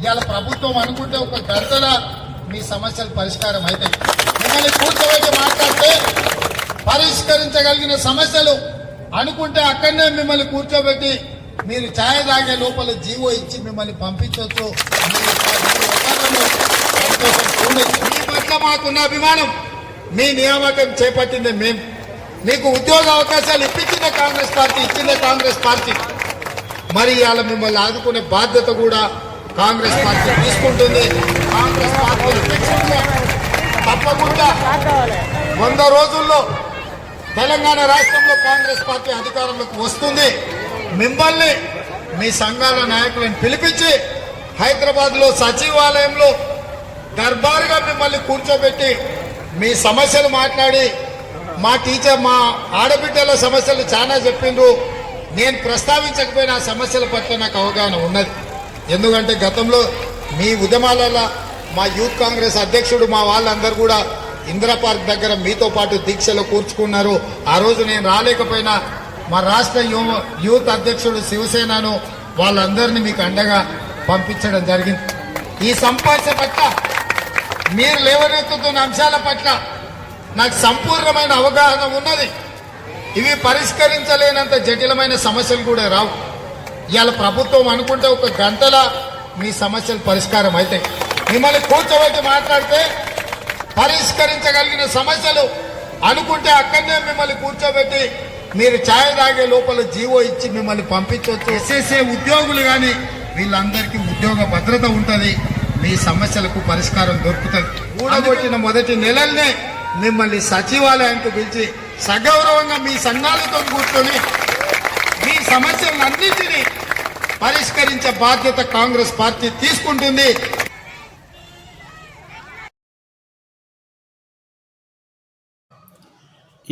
ఇవాళ ప్రభుత్వం అనుకుంటే ఒక గంటల మీ సమస్యలు పరిష్కారం అవుతాయి. మిమ్మల్ని కూర్చోబెట్టి మాట్లాడితే పరిష్కరించగలిగిన సమస్యలు అనుకుంటే అక్కడనే మిమ్మల్ని కూర్చోబెట్టి మీరు ఛాయ తాగే లోపల జీవో ఇచ్చి మిమ్మల్ని పంపించవచ్చు మీ పట్ల మాకున్న అభిమానం మీ నియామకం చేపట్టింది మేము. మీకు ఉద్యోగ అవకాశాలు ఇప్పించిందే కాంగ్రెస్ పార్టీ ఇచ్చిందే కాంగ్రెస్ పార్టీ. మరి ఇవాళ మిమ్మల్ని ఆదుకునే బాధ్యత కూడా కాంగ్రెస్ పార్టీ తీసుకుంటుంది. కాంగ్రెస్ పార్టీ అధ్యక్షుడిగా తప్పకుండా వంద రోజుల్లో తెలంగాణ రాష్ట్రంలో కాంగ్రెస్ పార్టీ అధికారంలోకి వస్తుంది. మిమ్మల్ని మీ సంఘాల నాయకులను పిలిపించి హైదరాబాద్లో సచివాలయంలో దర్బారుగా మిమ్మల్ని కూర్చోబెట్టి మీ సమస్యలు మాట్లాడి మా టీచర్ మా ఆడబిడ్డల సమస్యలు చాలా చెప్పిండ్రు. నేను ప్రస్తావించకపోయినా సమస్యల పట్ల నాకు అవగాహన ఉన్నది. ఎందుకంటే గతంలో మీ ఉద్యమాలలో మా యూత్ కాంగ్రెస్ అధ్యక్షుడు మా వాళ్ళందరూ కూడా ఇందిరా పార్క్ దగ్గర మీతో పాటు దీక్షలో కూర్చుకున్నారు. ఆ రోజు నేను రాలేకపోయినా మా రాష్ట్ర యూత్ అధ్యక్షుడు శివసేనను వాళ్ళందరినీ మీకు అండగా పంపించడం జరిగింది. ఈ సంపాదన పట్ల మీరు లేవనెత్తుతున్న అంశాల పట్ల నాకు సంపూర్ణమైన అవగాహన ఉన్నది. ఇవి పరిష్కరించలేనంత జటిలమైన సమస్యలు కూడా రావు. ఇవాళ ప్రభుత్వం అనుకుంటే ఒక గంటల మీ సమస్యలు పరిష్కారం అవుతాయి. మిమ్మల్ని కూర్చోబెట్టి మాట్లాడితే పరిష్కరించగలిగిన సమస్యలు అనుకుంటే అక్కడనే మిమ్మల్ని కూర్చోబెట్టి మీరు ఛాయ్ తాగే లోపల జీవో ఇచ్చి మిమ్మల్ని పంపించవచ్చు ఎస్ఎస్ఏ ఉద్యోగులు కానీ వీళ్ళందరికీ ఉద్యోగ భద్రత ఉంటుంది. మీ సమస్యలకు పరిష్కారం దొరుకుతుంది. ఊడగొట్టిన మొదటి నెలల్నే మిమ్మల్ని సచివాలయానికి పిలిచి సగౌరవంగా మీ సంఘాలతో కూర్చొని మీ సమస్యలన్నింటినీ పరిష్కరించే బాధ్యత కాంగ్రెస్ పార్టీ తీసుకుంటుంది.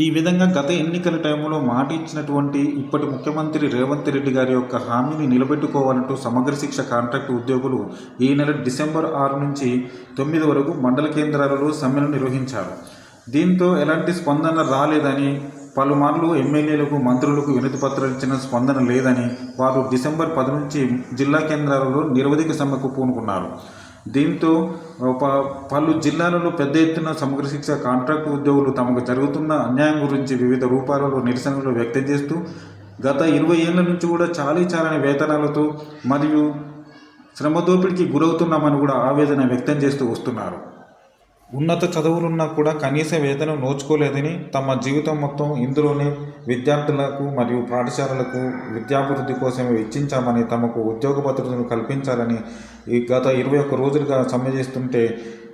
ఈ విధంగా గత ఎన్నికల టైంలో మాట ఇచ్చినటువంటి ఇప్పటి ముఖ్యమంత్రి రేవంత్ రెడ్డి గారి యొక్క హామీని నిలబెట్టుకోవాలంటూ సమగ్ర శిక్ష కాంట్రాక్ట్ ఉద్యోగులు ఈ నెల డిసెంబర్ ఆరు నుంచి తొమ్మిది వరకు మండల కేంద్రాలలో సమ్మెను నిర్వహించారు. దీంతో ఎలాంటి స్పందన రాలేదని పలుమార్లు ఎమ్మెల్యేలకు మంత్రులకు వినతి పత్రాలు ఇచ్చిన స్పందన లేదని వారు డిసెంబర్ పది నుంచి జిల్లా కేంద్రాలలో నిరవధిక సమ్మెకు పూనుకున్నారు. దీంతో ప- పలు జిల్లాలలో పెద్ద ఎత్తున సమగ్ర శిక్ష కాంట్రాక్ట్ ఉద్యోగులు తమకు జరుగుతున్న అన్యాయం గురించి వివిధ రూపాలలో నిరసనలు వ్యక్తం చేస్తూ గత ఇరవై ఏళ్ళ నుంచి కూడా చాలీ చాలని వేతనాలతో మరియు శ్రమ దోపిడీకి గురవుతున్నామని కూడా ఆవేదన వ్యక్తం చేస్తూ వస్తున్నారు. ఉన్నత చదువులున్నా కూడా కనీస వేతనం నోచుకోలేదని తమ జీవితం మొత్తం ఇందులోనే విద్యార్థులకు మరియు పాఠశాలలకు విద్యాభివృద్ధి కోసమే వెచ్చించామని తమకు ఉద్యోగ భద్రతను కల్పించాలని ఈ గత ఇరవై ఒక్క రోజులుగా సమ్మె చేస్తుంటే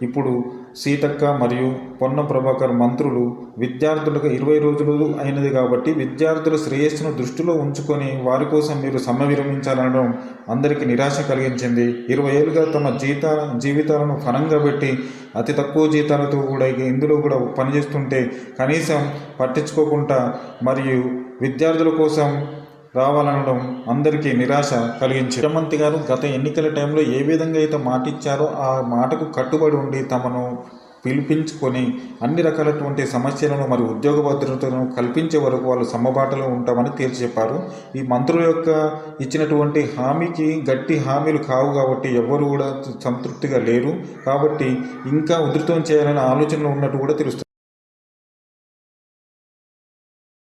ఇప్పుడు సీతక్క మరియు పొన్న ప్రభాకర్ మంత్రులు విద్యార్థులకు ఇరవై రోజులు అయినది కాబట్టి విద్యార్థుల శ్రేయస్సును దృష్టిలో ఉంచుకొని వారి కోసం మీరు సమ్మె విరమించాలనడం అందరికీ నిరాశ కలిగించింది. ఇరవై ఏళ్ళుగా తమ జీతాల జీవితాలను ఫలంగా పెట్టి అతి తక్కువ జీతాలతో కూడా ఇందులో కూడా పనిచేస్తుంటే కనీసం పట్టించుకోకుండా మరియు విద్యార్థుల కోసం రావాలనడం అందరికీ నిరాశ కలిగించింది. ముఖ్యమంత్రి గారు గత ఎన్నికల టైంలో ఏ విధంగా అయితే మాటిచ్చారో ఆ మాటకు కట్టుబడి ఉండి తమను పిలిపించుకొని అన్ని రకాలటువంటి సమస్యలను మరియు ఉద్యోగ భద్రతను కల్పించే వరకు వాళ్ళు సమబాటలో ఉంటామని తేల్చి చెప్పారు. ఈ మంత్రుల యొక్క ఇచ్చినటువంటి హామీకి గట్టి హామీలు కావు కాబట్టి ఎవరు కూడా సంతృప్తిగా లేరు. కాబట్టి ఇంకా ఉధృతం చేయాలనే ఆలోచనలో ఉన్నట్టు కూడా తెలుస్తుంది.